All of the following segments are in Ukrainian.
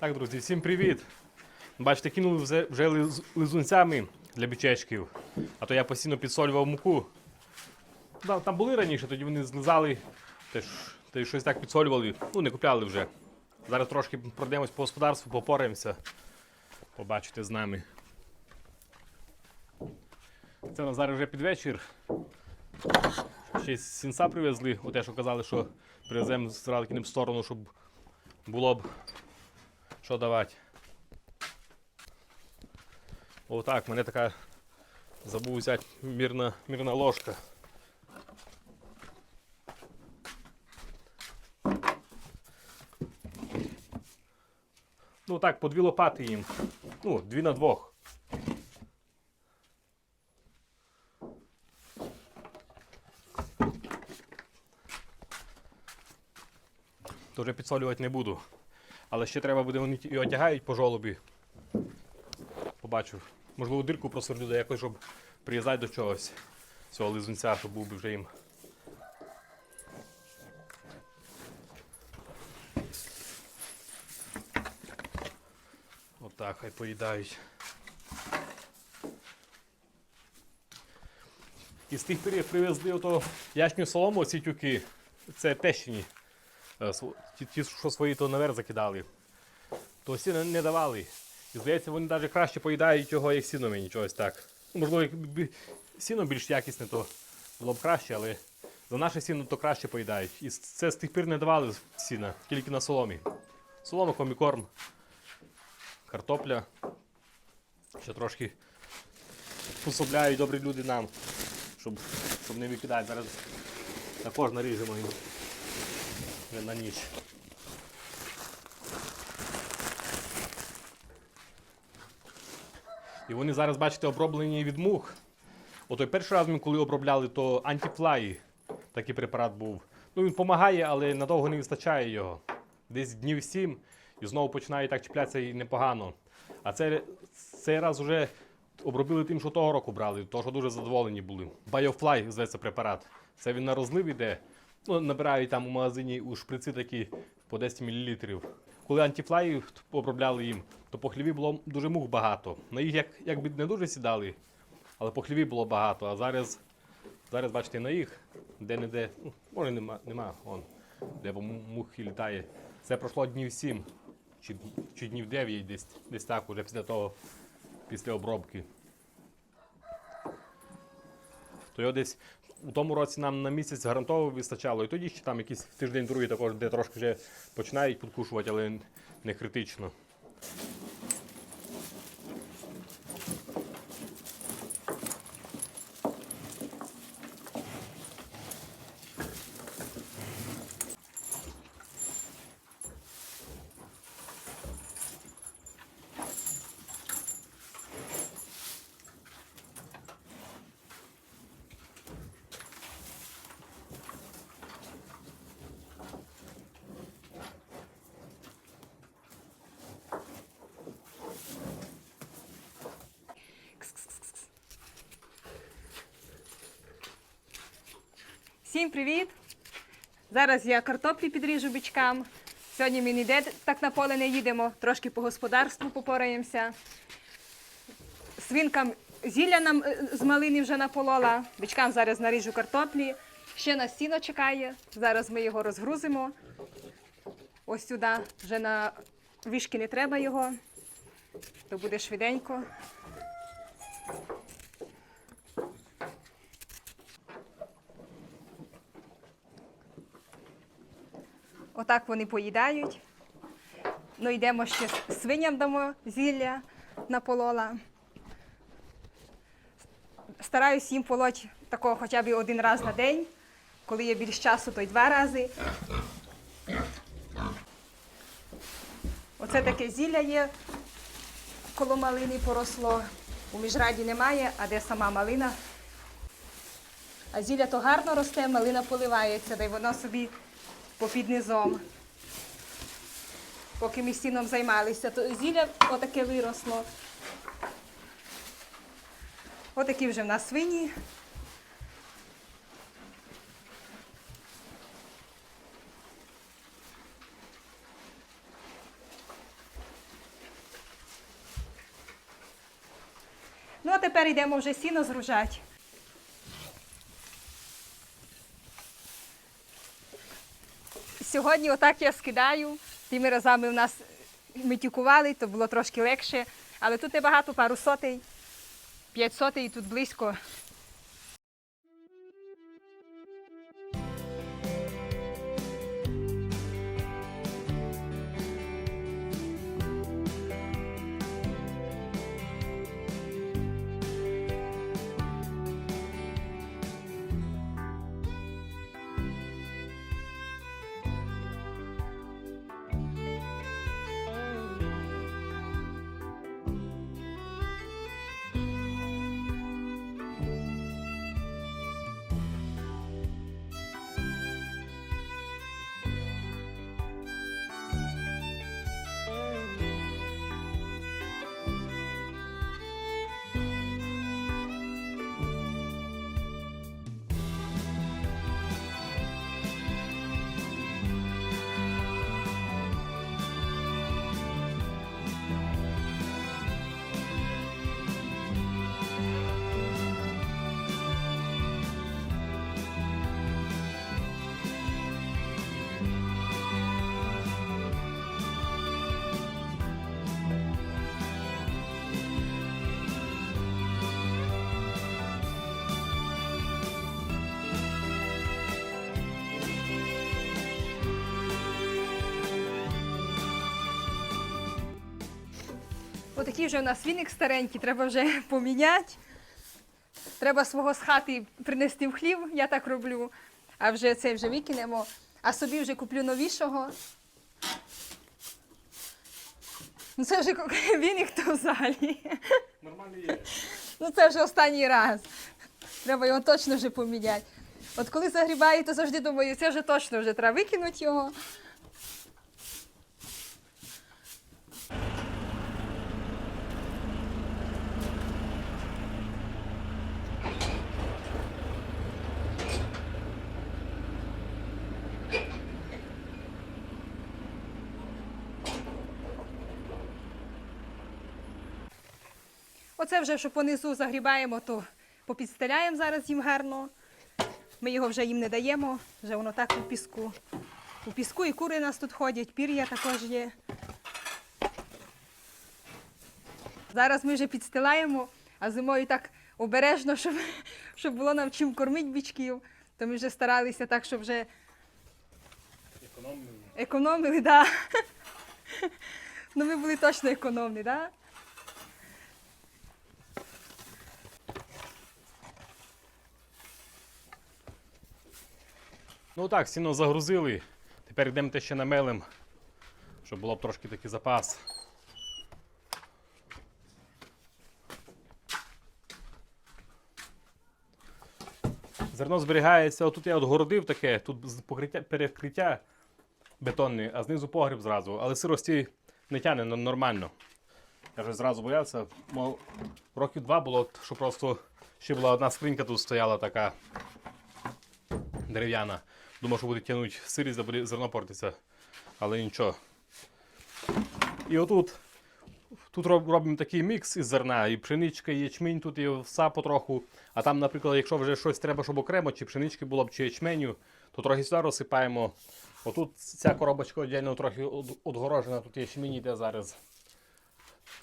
Так, друзі, всім привіт! Бачите, кинули вже, вже лиз- лизунцями для бічечків, а то я постійно підсолював муку. Там були раніше, тоді вони злизали, теж, й щось так підсолювали, ну не купляли вже. Зараз трошки пройдемось по господарству, попораємося. Побачите з нами. Це у нас зараз вже під вечір. Ще й сінца привезли, оте, що казали, що привеземо з Радкіним в сторону, щоб було б що давати. Отак, мене така забув взяти мірна, мірна ложка. Ну так, по дві лопати їм. Ну, дві на двох. То вже підсолювати не буду. Але ще треба буде, вони і одягають по жолобі. Побачу. Можливо, дирку просверлю де якось, щоб приїздати до чогось. Цього лизунця, щоб був би вже їм. Отак, хай поїдають. І з тих пір, як привезли ото яшню солому, ці тюки, це тещині. Е, Ті, що свої то наверх закидали, то всі не, давали. І здається, вони навіть краще поїдають його, як сіно мені чогось так. Можливо, якби сіно більш якісне, то було б краще, але за наше сіно то краще поїдають. І це з тих пір не давали сіна, тільки на соломі. Солома, комікорм, картопля. Ще трошки пособляють добрі люди нам, щоб, щоб не викидати. Зараз також наріжемо їм вже на ніч. І вони зараз, бачите, оброблені від мух. Ото перший раз ми коли обробляли, то антифлай такий препарат був. Ну він допомагає, але надовго не вистачає його. Десь днів сім і знову починає так чіплятися і непогано. А цей, цей раз вже обробили тим, що того року брали, тому що дуже задоволені були. Biofly зветься препарат. Це він на розлив іде. Ну, набирають там у магазині у шприци такі по 10 мл. Коли антифлаї обробляли їм, то по хліві було дуже мух багато. На їх як, якби не дуже сідали, але по хліві було багато. А зараз, зараз бачите, на їх де-не-де, ну, може нема, нема он, де бо му- літає. Це пройшло днів 7 чи, чи днів 9 десь, десь так, уже після того, після обробки. То його десь у тому році нам на місяць гарантово вистачало. І тоді ще там якийсь тиждень другий також, де трошки вже починають підкушувати, але не критично. Всім привіт! Зараз я картоплі підріжу бичкам. Сьогодні ми ніде так на поле не їдемо, трошки по господарству попораємося. Свинкам зілля нам е, з малини вже наполола. Бичкам зараз наріжу картоплі. Ще на сіно чекає. Зараз ми його розгрузимо. Ось сюди вже на вішки не треба його. То буде швиденько. Отак вони поїдають. Ну, йдемо ще свиням дамо зілля наполола. Стараюсь їм полоть такого хоча б один раз на день. Коли є більш часу, то й два рази. Оце таке зілля є, коло малини поросло. У міжраді немає, а де сама малина. А зілля то гарно росте, малина поливається, да й воно собі попід низом. Поки ми сіном займалися, то зілля отаке виросло. Отакі вже в нас свині. Ну, а тепер йдемо вже сіно згружати. Сьогодні отак я скидаю. Тими разами в нас ми тюкували, то було трошки легше. Але тут небагато, пару сотень, п'ять сотень тут близько. Отакий вже у нас віник старенький, треба вже поміняти. Треба свого з хати принести в хлів, я так роблю. А вже цей вже викинемо. А собі вже куплю новішого. Ну це вже віник то взагалі. Нормально є. Ну це вже останній раз. Треба його точно вже поміняти. От коли загрібаю, то завжди думаю, це вже точно вже треба викинути його. Оце вже, що понизу загрібаємо, то попідстеляємо зараз їм гарно. Ми його вже їм не даємо, вже воно так у піску. У піску і кури у нас тут ходять, пір'я також є. Зараз ми вже підстилаємо, а зимою так обережно, щоб, щоб було нам чим кормити бічків. То ми вже старалися так, щоб вже Економний. економили, так. Да. Ну ми були точно економні, так? Да? Ну так, сіно загрузили. Тепер йдемо те ще намелим, щоб було б трошки такий запас. Зерно зберігається, отут я отгородив таке, тут покриття, перекриття бетонне, а знизу погріб зразу. Але сирості не тягне ну, нормально. Я вже зразу боявся, мов років два було, що просто ще була одна скринька тут стояла така дерев'яна. Думав, що буде тягнути буде зерно портиться. Але нічого. І отут тут робимо такий мікс із зерна, і пшеничка, і ячмінь, тут і овса потроху. А там, наприклад, якщо вже щось треба, щоб окремо, чи пшенички було б, чи ячменю, то трохи сюди розсипаємо. Отут ця коробочка віддільно трохи од- отгорожена, тут ячмінь йде зараз.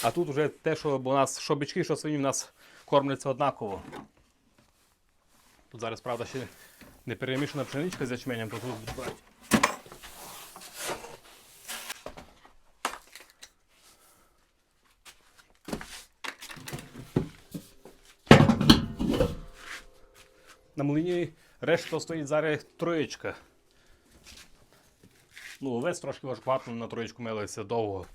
А тут вже те, що у нас що бички, що свині в нас кормляться однаково. Тут зараз, правда, ще не перемішана пшеничка з ячменем, то тут брати. На млині решта стоїть зараз троєчка. Ну, овець трошки важкувато на троєчку мелиться довго.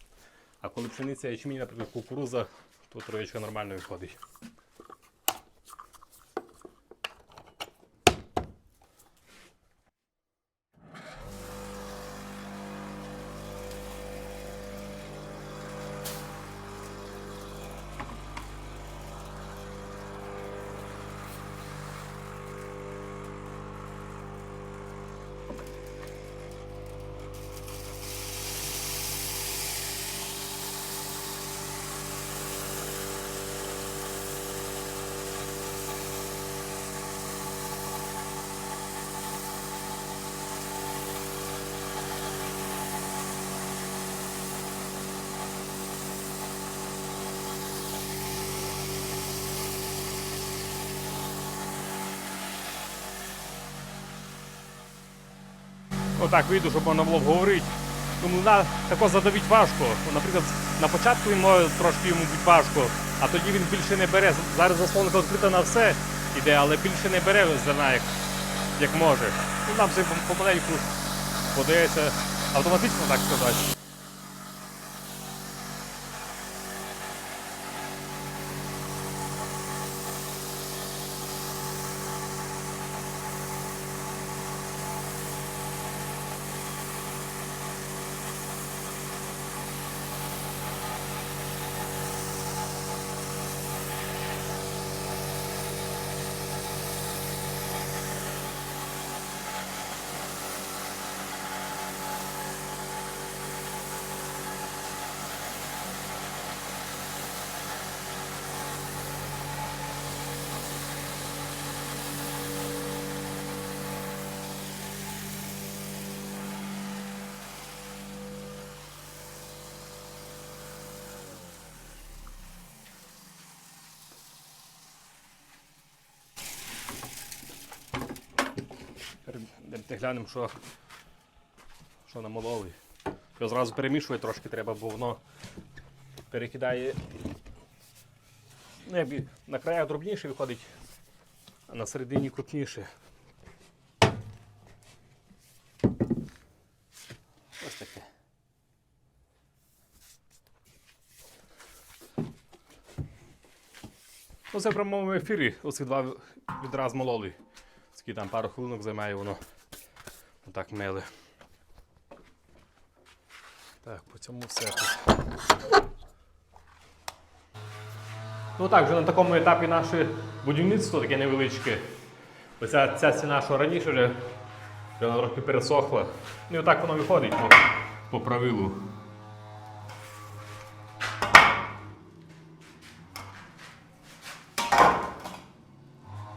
А коли пшениця ячмінь, наприклад, кукуруза, то троєчка нормально виходить. Отак вийду, щоб можна було говорити. Тому да, тако задавити важко. Наприклад, на початку він може трошки йому бути важко, а тоді він більше не бере. Зараз заслонка відкрита на все іде, але більше не бере зерна, як, як може. Ну, нам все пом- помаленьку подається автоматично, так сказати. Йдемте глянемо, що, що намололи. Його зразу перемішувати трошки треба, бо воно перекидає. Ну, якби на краях дробніше виходить, а на середині крупніше. Ось таке. Ну, це в ефірі оці два відраз мололи. Скільки там пару хвилинок займає воно. Отак меле. Так, по цьому все. Ну так, вже на такому етапі наше будівництво таке невеличке. Оця ця стіна, що раніше вже, вона трохи пересохла. Ну і отак воно виходить по, по правилу.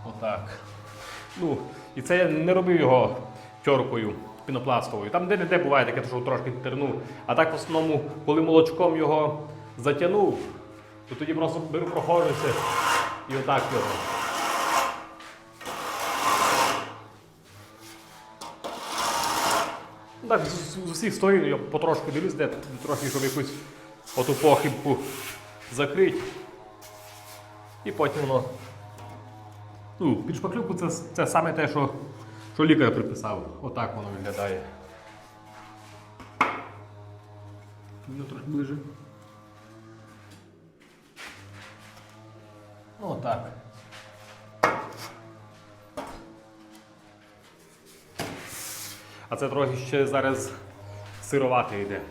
Отак. Ну, і це я не робив його тьоркою пінопластовою. Там де-не-де буває таке, що трошки тернув. А так в основному, коли молочком його затягнув, то тоді просто беру проходжуся і отак його. Ну, Так, з, усіх сторін я потрошку дивлюсь, де трохи, щоб якусь оту похибку закрити. І потім воно Ну, під шпаклюку це, це саме те, що, що лікар приписав. Отак воно виглядає. Ну, трохи ближе. Ну, отак. А це трохи ще зараз сировати йде.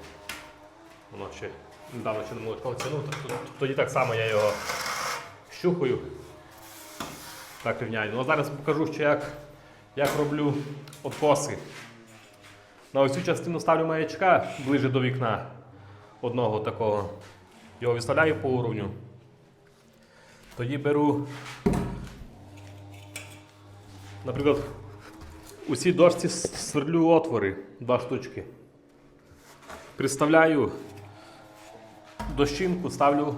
Воно ще недавно ще не то- то- тоді так само я його щухаю. Так рівняю. Ну а зараз покажу ще як, як роблю откоси. На ось цю частину ставлю маячка ближче до вікна одного такого. Його відставляю по уровню. Тоді беру, наприклад, у цій дошці сверлю отвори, два штучки. Приставляю дощинку, ставлю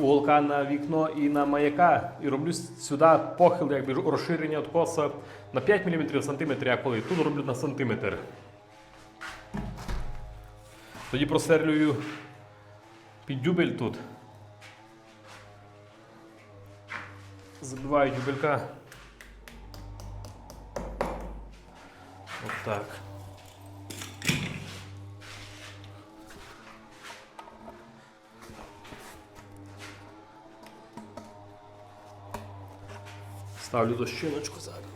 уголка на вікно і на маяка і роблю сюди похил, якби розширення откоса на 5 мм сантиметр, а коли тут роблю на сантиметр. Тоді просверлюю під дюбель тут. Забиваю дюбелька. От так. Ставлю дощиночку зараз.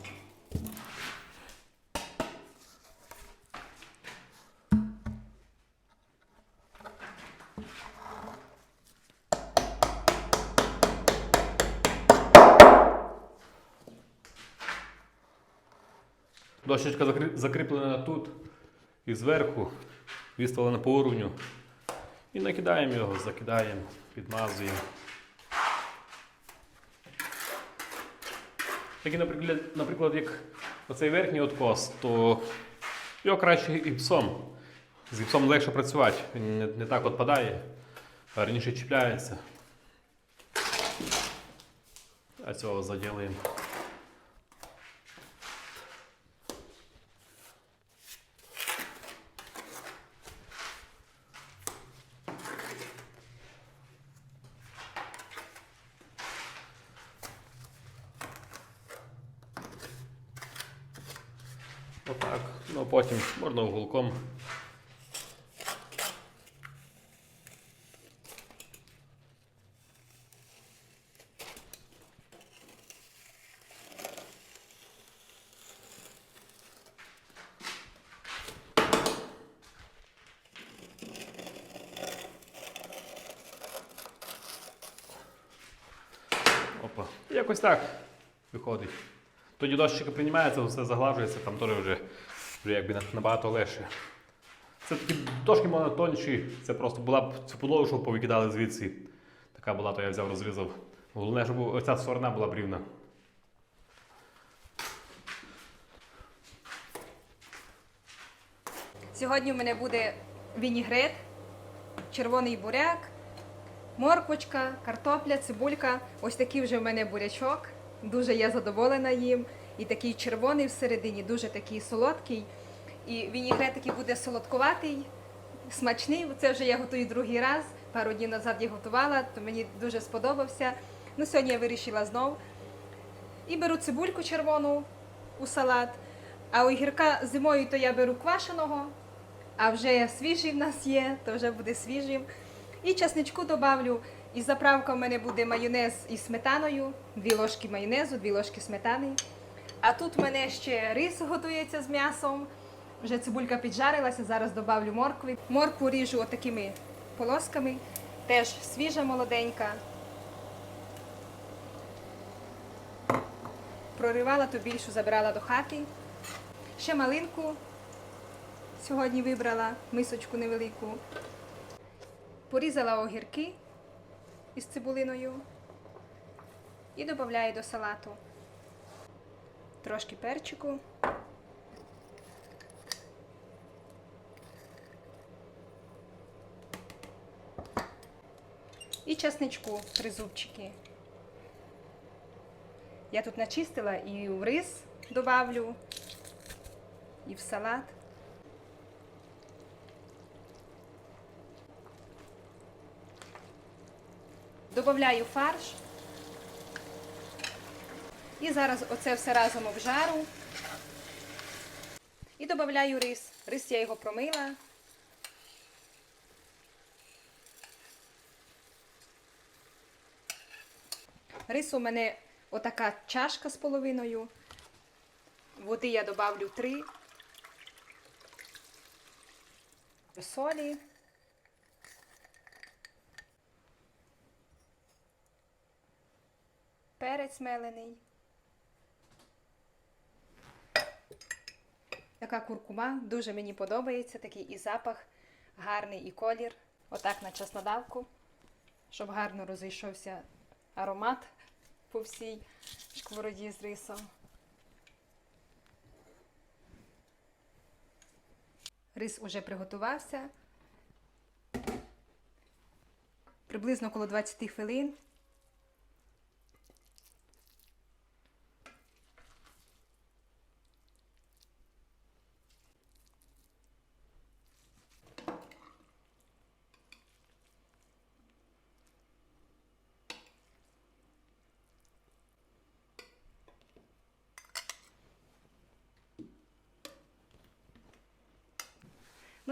Дощечка закріплена тут і зверху, виставлена по уровню. І накидаємо його, закидаємо, підмазуємо. Такий, наприклад, наприклад, як оцей верхній откос, то його краще гіпсом. З гіпсом легше працювати, він не, не так відпадає, а раніше чіпляється. А цього заділаємо. Ну, потім можна уголком. Опа. Якось так виходить. Тоді дощик приймається, все заглажується, там теж вже, вже якби набагато легше. Це такі дошки монотонші, це просто була б цю подлогу, що повикидали звідси. Така була, то я взяв, розрізав. Головне, щоб оця сторона була б рівна. Сьогодні в мене буде вінігрет, червоний буряк, морквочка, картопля, цибулька. Ось такий вже в мене бурячок. Дуже я задоволена їм. І такий червоний всередині, дуже такий солодкий. І вінігрет такий буде солодкуватий, смачний. Це вже я готую другий раз. Пару днів назад я готувала, то мені дуже сподобався. Ну, сьогодні я вирішила знов. І беру цибульку червону у салат. А огірка зимою то я беру квашеного, а вже свіжий в нас є, то вже буде свіжим. І часничку добавлю. І заправка в мене буде майонез із сметаною, дві ложки майонезу, дві ложки сметани. А тут в мене ще рис готується з м'ясом. Вже цибулька піджарилася, зараз добавлю моркви. Моркву ріжу отакими полосками, теж свіжа молоденька. Проривала, то більшу забирала до хати. Ще малинку сьогодні вибрала, мисочку невелику. Порізала огірки із цибулиною і додаю до салату трошки перчику. І часничку три зубчики. Я тут начистила і в рис добавлю, і в салат. Добавляю фарш. І зараз оце все разом обжару. І додаю рис. Рис я його промила. Рис у мене отака чашка з половиною. Води я добавлю три. Солі. Перець мелений. Така куркума дуже мені подобається, такий і запах, гарний і колір. Отак на чеснодавку, щоб гарно розійшовся аромат по всій шквороді з рисом. Рис уже приготувався. Приблизно коло 20 хвилин.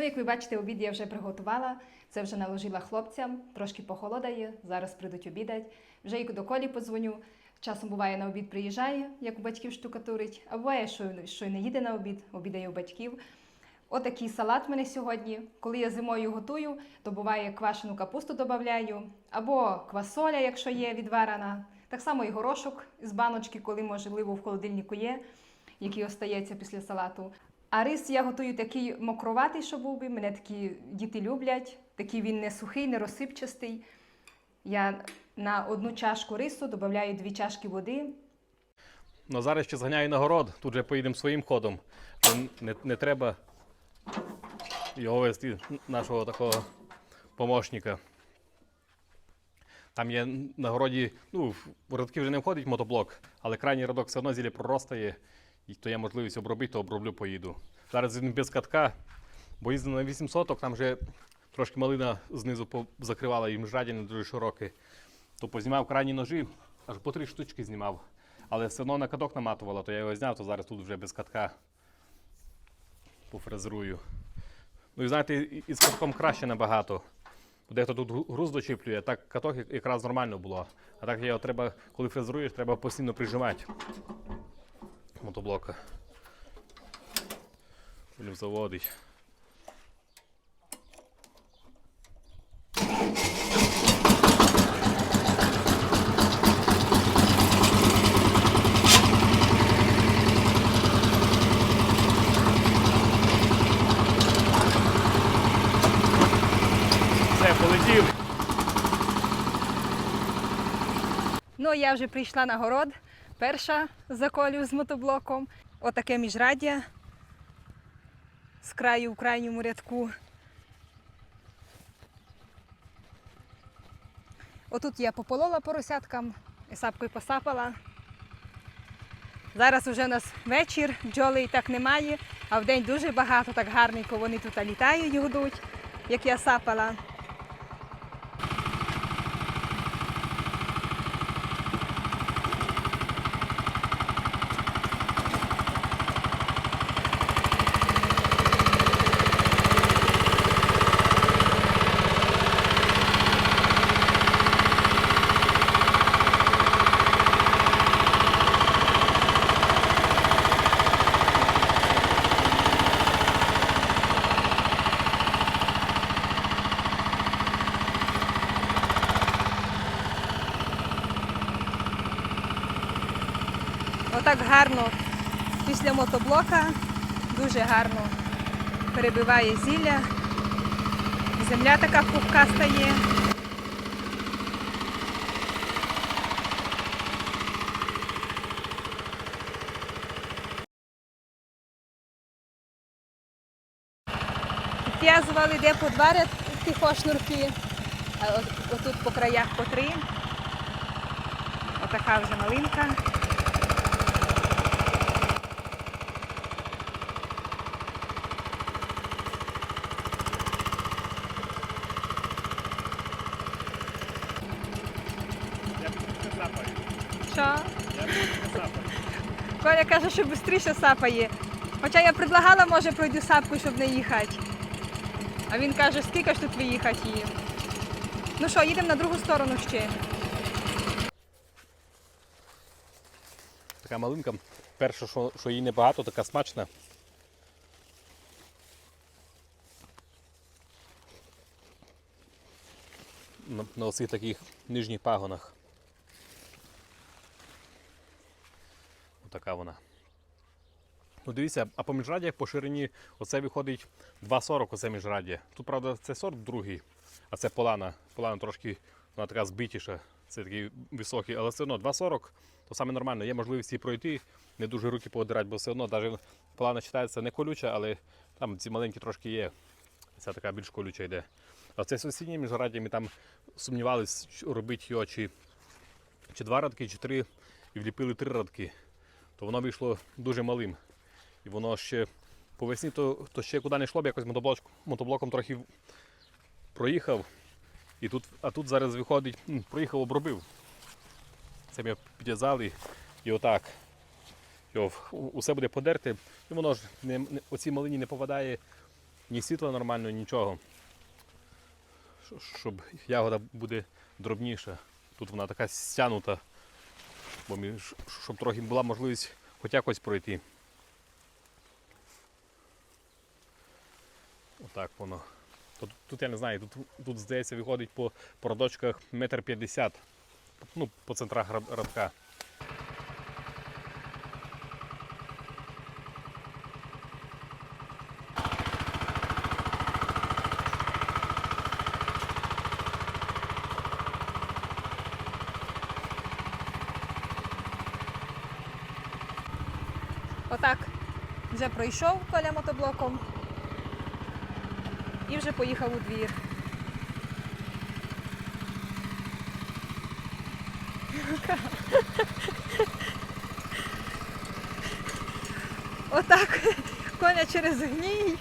Ну, як ви бачите, обід я вже приготувала. Це вже наложила хлопцям, трошки похолодає. Зараз прийдуть обідати. Вже і до колі подзвоню. Часом буває на обід приїжджає, як у батьків штукатурить, а буває, що й не їде на обід, обідає у батьків. Отакий салат в мене сьогодні. Коли я зимою готую, то буває квашену капусту додаю, або квасоля, якщо є відварена. Так само і горошок з баночки, коли можливо в холодильнику є, який остається після салату. А рис я готую такий мокроватий, що був би. Мене такі діти люблять. Такий він не сухий, не розсипчастий. Я на одну чашку рису додаю дві чашки води. Ну, зараз ще зганяю на город, тут же поїдемо своїм ходом. Не, не треба його вести, нашого такого помощника. Там є на городі, ну, в рядки вже не входить мотоблок, але крайній рядок все одно зілля проростає, і то є можливість обробити, то оброблю, поїду. Зараз він без катка, бо їздив на 8 соток, там вже трошки малина знизу закривала їм жаді не дуже широке. То познімав крайні ножі, аж по три штучки знімав. Але все одно на каток наматувало, то я його зняв, то зараз тут вже без катка. пофрезерую. Ну і знаєте, і- і катком краще набагато. Дехто тут груз дочіплює, так каток якраз нормально було. А так його треба, коли фрезеруєш, треба постійно прижимати мотоблока. Все, полетів. Ну, я вже прийшла на город. Перша заколю з мотоблоком. Отаке міжраддя з краю в крайньому рядку. Отут я пополола поросяткам, і сапкою посапала. Зараз вже у нас вечір, бджоли і так немає, а вдень дуже багато, так гарненько вони тут літають, гудуть, як я сапала. Отак гарно після дуже гарно перебиває зілля. Земля така пухка стає. Підв'язували де по два ряд шнурки, а от- отут по краях по три. Отака вже малинка. Я не сапаю. Що? Я не сапаю. Коля каже, що швидше сапає. Хоча я предлагала, може, пройду сапку, щоб не їхати. А він каже, скільки ж тут виїхати їм. Ну що, їдемо на другу сторону ще. Така малинка. Перше, що, що їй небагато, така смачна. На, на оцих таких нижніх пагонах. Отака вона. Ну дивіться, а по міжрадіях по ширині оце виходить 2,40 оце міжрадія. Тут, правда, це сорт другий, а це полана. Полана трошки вона така збитіша, це такий високий, але все одно 2,40 то саме нормально. Є можливість її пройти, не дуже руки поодирати, бо все одно навіть полана вважається не колюча, але там ці маленькі трошки є. Ця така більш колюча йде. А це сусідні міжрадіями там сумнівались, робити його чи, чи два радки, чи три, і вліпили три радки то воно вийшло дуже малим. І воно ще по весні, то, то ще куди не йшло, б якось мотоблоком, трохи проїхав. І тут, а тут зараз виходить, проїхав, обробив. Це ми підв'язали і отак. Його усе буде подерти, і воно ж не, не, оцій малині не попадає ні світла нормально, нічого. Щоб ягода буде дробніша. Тут вона така стянута бо між, щоб трохи була можливість хоч якось пройти. Отак воно. Тут, тут я не знаю, тут, тут здається виходить по продочках метр п'ятдесят. Ну, по центрах рад- радка. Отак вже пройшов коля мотоблоком і вже поїхав у двір. Отак коля через гній.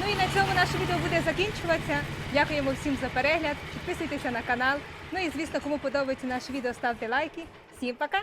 Ну і на цьому наше відео буде закінчуватися. Дякуємо всім за перегляд. Підписуйтеся на канал, Ну і звісно, кому подобається наше відео, ставте лайки. Всім пока!